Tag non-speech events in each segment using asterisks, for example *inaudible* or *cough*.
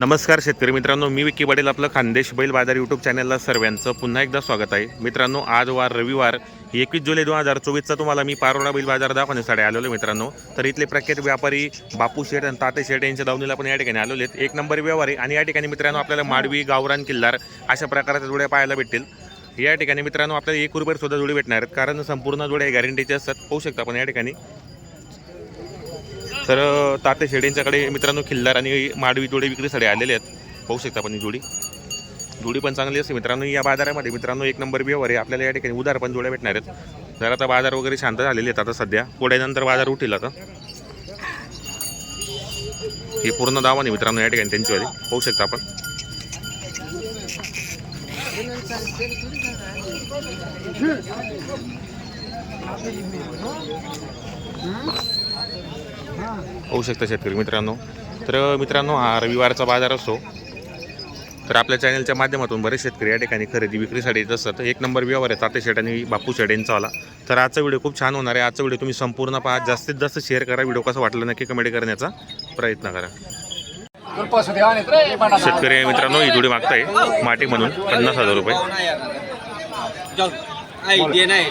नमस्कार शेतकरी मित्रांनो मी विकी पाटील आपलं खानदेश बैल बाजार यूट्यूब चॅनलला सर्वांचं पुन्हा एकदा स्वागत आहे. मित्रांनो आज वार रविवार एकवीस जुलै दोन हजार चोवीसचा तुम्हाला मी पारोडा बैल बाजार दाखवण्यासाठी आलेलो मित्रांनो. तर इथले प्रख्यात व्यापारी बापू शेठ आणि ताते शेठ यांच्या दावणीला पण या ठिकाणी आलेले आहेत. एक नंबर व्यवहारी आणि या ठिकाणी मित्रांनो आपल्याला माडवी गावरान किल्लार अशा प्रकारच्या जोड्या पाहायला भेटतील. या ठिकाणी मित्रांनो आपल्याला एक रुपये सुद्धा जोडी भेटणार आहेत. कारण संपूर्ण जोड्या गॅरंटीचे असतात. पाहू शकता आपण या ठिकाणी. तर ताते शेडेंच्याकडे मित्रांनो खिल्लार आणि माडवी जोडी विक्रीसाठी आलेले आहेत. पाहू शकता आपण ही जोडी. जोडी पण चांगली असते. मित्रांनो या बाजारामध्ये मित्रांनो एक नंबर व्यवहार आहे. आपल्याला या ठिकाणी उधार पण जोड्या भेटणार आहेत. जर आता बाजार वगैरे शांत झालेले आहेत आता सध्या पुढ्यानंतर बाजार उठील आता. हे पूर्ण दावा नाही मित्रांनो या ठिकाणी त्यांच्यावाली. पाहू शकता आपण. होऊ शकतं शेतकरी मित्रांनो. तर मित्रांनो हा रविवारचा बाजार असतो. तर आपल्या चॅनलच्या माध्यमातून बरेच शेतकरी या ठिकाणी खरेदी विक्रीसाठी येत असतात एक नंबर व्यवहार आहे ताते शेट आणि बापू शेट यांचा आला तर आजचा व्हिडिओ खूप छान होणार आहे. आजचा व्हिडिओ तुम्ही संपूर्ण पहा. जास्तीत जास्त शेअर करा. व्हिडिओ कसा वाटला नक्की कमेंट करण्याचा प्रयत्न करा. शेतकरी मित्रांनो ही जोडी मागताय. माटी म्हणून पन्नास हजार रुपये. नाही.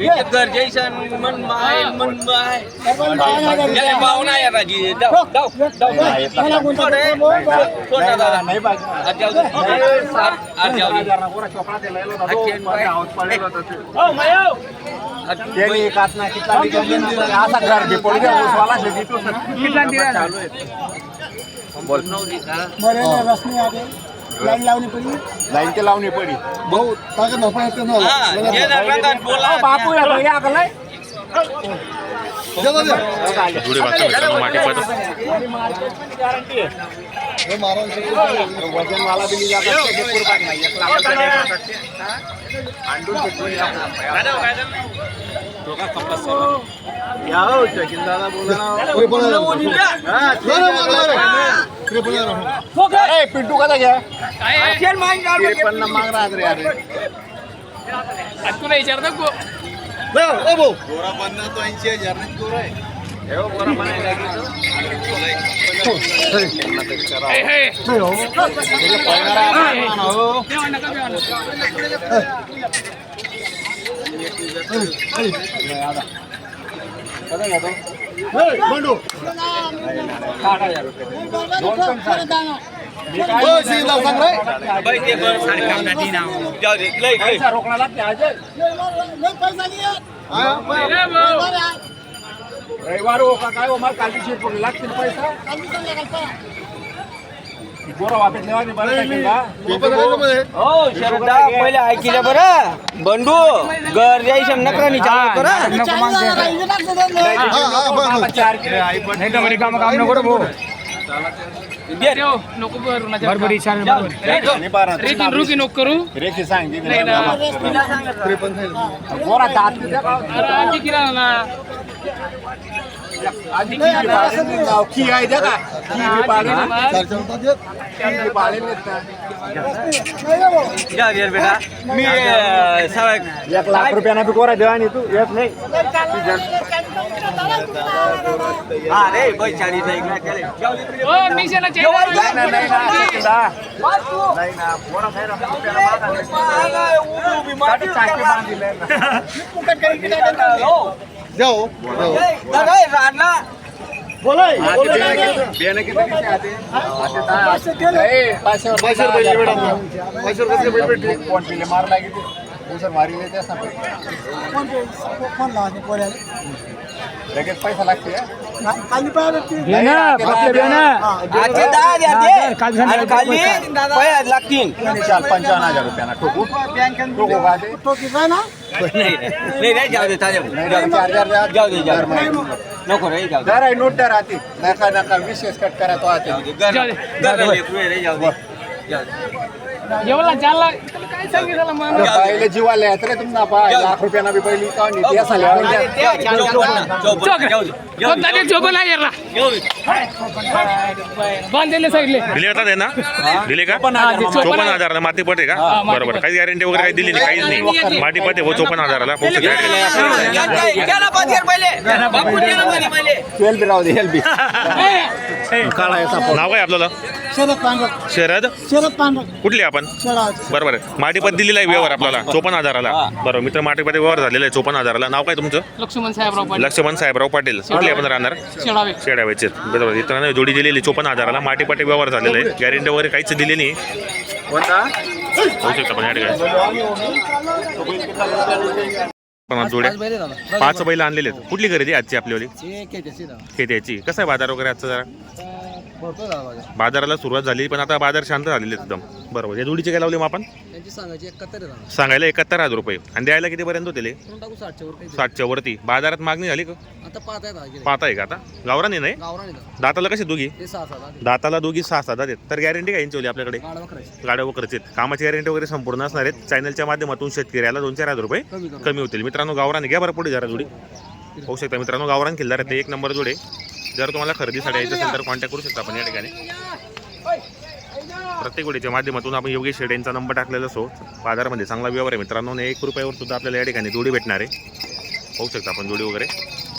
घर जैसन मन माय मन माय गेले पाहुणा या राजी जाऊ जाऊ जाऊ सोड रे. सोड ना दादा. आज जाऊ दे. आज जाऊ दे. आज चेन पाय. आज तू त्यांनी एक आतना कितला बी घेऊन दिला. असा घर दे पडू द्या, ऊसवाला शेती तू सर. नव्हती का? लाईन ते लावणी पडी भाऊ हा, जे ना रंगात बोला. बापू या भाई या गलाय. जोडी मागता मित्रांनो माटी वजन वाला दिली जातात हो, ना. हा, पिंटू कसा घ्या. त्रेपन्न माग राहत रे अरे तुला विचारतो को हे हो, गोरा म्हणायला लागली तो. हे हे त्याला पळणारा आहे ना, हो. कसा घ्या तो? साठ हजार रुपये. दोन पण साठ. मी काय म्हणतो? बाई, ते बरं सारखं आमना दिना. जाऊ दे. लय, लय. पैसा रोखला लागते अजय. रविवार हो का काय हो मला कालची शीट पडली लागतील पैसा गोरा वापस लेवा नाही बरं काय केलं? हो शरदा पहिले ऐकिले बरं बंडू घर जायचं नकरानी चालू करा आता चार किलो आई पण नाही तर म्हणे कामं काम नको रे भाऊ. दे. देव नको करू ना आणि बारा. रेकिन रुकी नको करू रेखी सांग दिदी. नाही ना गोरा दात किती आहे का? अरे आजी किरा ना आधी किती पाळले? की आहे द्या का? की बी पाळले ना? की बी पाळले नाहीत का? जा दे बेटा मी अं, एक लाख रुपयाना बी गोरा देवा आणि तू येत नाही हा रे बैचारी नाही का त्याला. जाऊ दे. ओ मिशनला नाही, नाही, नाही, नाही, नाही, चेहरा दा. नाही ना, गोरा नाही ना, रुपयाला मागा नाही. उभी उभी माटी. चाकी बांधिले ना. हो. ए, दादा, ए, राडला. आते दहा हजार. ना पैसे. लागते हा? आणि खाली पैसे. लागतील. पंचावन्न हजार रुपयाना टोकू टोकू का ते? नाही नाही, नाही जाऊ दे चालेल नाही, नाही, चार द्या. जाऊ दे जाऊ दर दे. महिना. नको रे जाऊ दे. दर आहे नोट दर आती नका नका विशेष कट करा तो आते. घर घर रे, जाऊ दे. एवढा चालला काय सांगितलं मग पहिले जीवाला पा लाख रुपयाना बी पहिली का नाही बांधलेले साईडले दिले त्यांना दिले का? चोपन्न हजाराला माती पट का? बरोबर. काही गॅरंटी वगैरे काही दिली नाही. काहीच नाही माती पट हो चोपन्न हजाराला. हजार. पहिले. राहू दे *laughs* काळा याचा नाव काय आपल्याला? शरद पांढर शरद? शरद पांढर कुठली आपण? शरद. बरोबर आहे. माटीपत दिलेला आहे व्यवहार आपल्याला. चोपन्न हजाराला. बरोबर मित्र माटीपत व्यवहार झालेला आहे चोपन्न हजाराला. नाव काय तुमचं? लक्ष्मण साहेबराव पाटील. लक्ष्मण साहेबराव पाटील. कुठले आपण राहणार? शेळावे शेडाव्याचे बरोबर इतरांना जोडी दिलेली चोपन्न हजाराला. माटीपाटी व्यवहार झालेला आहे. गॅरंटी वगैरे काहीच दिली नाही. होऊ शकतं पण या ठिकाणी जोड्या? पाच बैल आणलेले आहेत. कुठली खरेदी आजची आपलीवाली खेत्याची कसं आहे बाजार वगैरे आजचा जरा? बाजाराला सुरुवात झाली पण आता बाजार शांत झालेले आहेत एकदम. बरोबर. या जोडीचे काय लावले मग आपण? त्यांची सांगायची एकाहत्तर आहे दादा. सांगायला एकाहत्तर हजार रुपये. आणि द्यायला कितीपर्यंत होते करून टाकू साठच्या वर काही साठच्या वरती. बाजारात मागणी झाली का? आता आहेत हा. पाहत आहे का आता? गावराने नाही? गावरान. दाताला कशी दोघी? ते सहा. दाताला दोघी सहा सात आहेत. तर गॅरंटी काय यांची होती आपल्याकडे? गाडा वखरायची. गाड्या वगैरेचे कामाची गॅरंटी वगैरे संपूर्ण असणार आहेत. चॅनलच्या माध्यमातून शेतकऱ्याला दोन चार हजार रुपये कमी करू कमी होतील. मित्रांनो गावरान घ्या बरं पुढे जरा जोडी. होऊ शकता. मित्रांनो गावरान किल्लार ते. एक नंबर जोडे. जर तुम्हाला खरेदीसाठी यायचं असेल तर कॉन्टॅक्ट करू शकता आपण या ठिकाणी. प्रत्येक गोडीच्या माध्यमातून आपण योगेश शेड यांचा नंबर टाकलेला असो बाजारामध्ये चांगला व्यवहार आहे मित्रांनो एक रुपयावर सुद्धा आपल्याला या ठिकाणी जोडी भेटणार आहे. होऊ शकता आपण जोडी वगैरे.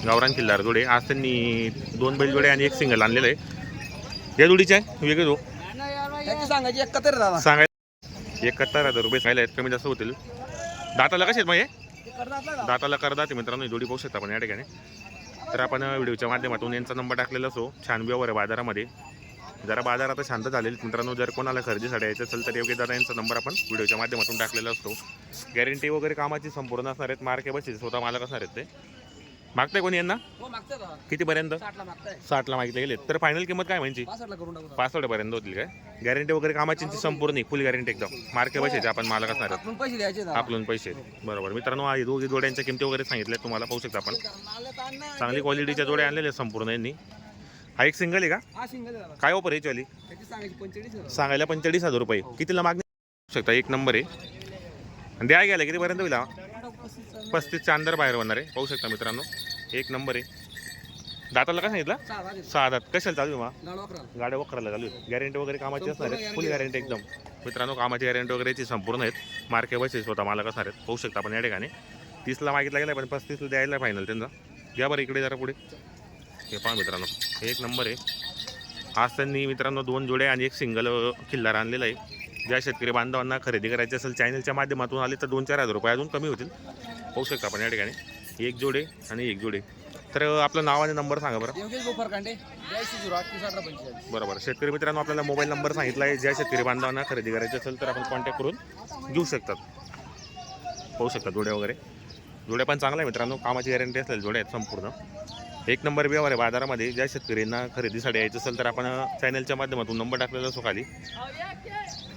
गावरान किल्लार जोडे. आज त्यांनी दोन बैल जोडे आणि एक सिंगल आणलेलं आहे. या जोडीचे आहे वेगळे जो सांगायची एकाहत्तर आहे दादा. सांगाय एकाहत्तर हजार रुपये सांगायला आहेत. कमी जास्त होतील. दाताला कसे आहेत मग हे? दाताला करदाते मित्रांनो जोडी पाहू शकता आपण या ठिकाणी. तर आपण व्हिडिओच्या माध्यमातून यांचा नंबर टाकलेला असो छान व्यवहार आहे बाजारामध्ये. जरा बाजार आता शांत झालेले मित्रांनो जर कोणाला खरेदीसाठी यायचं असेल तर योग्य दादा यांचा नंबर आपण व्हिडिओच्या माध्यमातून टाकलेला असतो. गॅरंटी वगैरे कामाची संपूर्ण असणार आहेत. मार्के बसेस स्वतः मालक असणार आहेत ते. मागताय कोणी यांना? हो. कितीपर्यंत? साठला मागितले गेले तर फायनल किंमत काय म्हणजे? दादा. पासवर्डपर्यंत होतील काय? गॅरंटी वगैरे कामाची संपूर्ण फुल गॅरंटी एकदम. मार्के बसायचे आपण मालक असणार आपण पैसे. आपलून पैसे बरोबर. मित्रांनो हा दोघी जोड्यांच्या किमती वगैरे सांगितल्या तुम्हाला पाहू शकता आपण. चांगली क्वालिटीच्या जोड्या आणलेल्या आहेत संपूर्ण यांनी. हा एक सिंगल आहे का? हा. काय ऑफर आहे दादा. सांगायला पंचेचाळीस हजार रुपये. कितीला मागणी? शकता एक नंबर आहे. द्या गेला कितीपर्यंत होईल हा? पस्तीसच्या अंदर बाहेर होणार आहे. पाहू शकता मित्रांनो. एक नंबर आहे. दाताला काय सांगितलं? सहा देतो. कशाला चालू आहे मग. गाड्या वखराला चालू आहे. गॅरंटी वगैरे कामाची असणार आहे फुल गॅरंटी एकदम. मित्रांनो कामाची गॅरंटी वगैरेची संपूर्ण आहेत. मार्के बसेस स्वतः मालक असणार आहेत. पाहू शकता आपण या ठिकाणी. तीसला मागितला गेला पण पस्तीसला द्यायला फायनल त्यांचा. घ्या बरं इकडे जरा पुढे. हे पहा मित्रांनो. एक नंबर आहे. आज त्यांनी मित्रांनो दोन जोड्या आणि एक सिंगल किल्लार आणलेला आहे. ज्या शेतकरी बांधवांना खरेदी करायची असेल चॅनलच्या माध्यमातून आले तर दोन चार हजार रुपये अजून कमी होतील. पाहू शकता आपण या ठिकाणी. एक जोडे आणि एक जोडे. तर आपलं नाव आणि नंबर सांगा बरं. योगेश गोफर कांडे ब्याऐंशी झिरो आठ तीस अठरा पंचेचाळीस बरोबर. शेतकरी मित्रांनो आपल्याला मोबाईल नंबर सांगितला आहे. ज्या शेतकरी बांधवांना खरेदी करायची असेल तर आपण कॉन्टॅक्ट करून घेऊ शकतात. पाहू शकतात जोड्या वगैरे. जोड्या पण चांगल्या आहे मित्रांनो. कामाची गॅरंटी असलेल्या जोड्या आहेत संपूर्ण. एक नंबर व्यवहार आहे बाजारामध्ये. ज्या शेतकऱ्यांना खरेदीसाठी यायचं असेल तर आपण चॅनलच्या माध्यमातून नंबर टाकलेला असो खाली.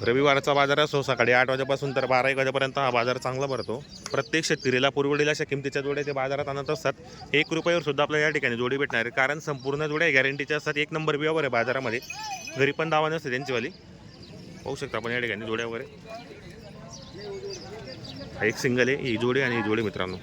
रविवारचा बाजार असो सकाळी आठ वाजेपासून तर बारा एक वाजेपर्यंत हा बाजार चांगला भरतो. प्रत्येक शेतकरीला पुरवडील अशा किमतीच्या जोड्या ते बाजारात आणत असतात. एक रुपयावर सुद्धा आपल्याला या ठिकाणी जोडी भेटणार आहे. कारण संपूर्ण जोड्या गॅरंटीच्या असतात. एक नंबर व्यवहार आहे बाजारामध्ये. घरी पण दावा नसते त्यांचीवाली पाहू शकता आपण या ठिकाणी जोड्या वगैरे. एक सिंगल आहे ही जोडी आणि ही जोडी मित्रांनो.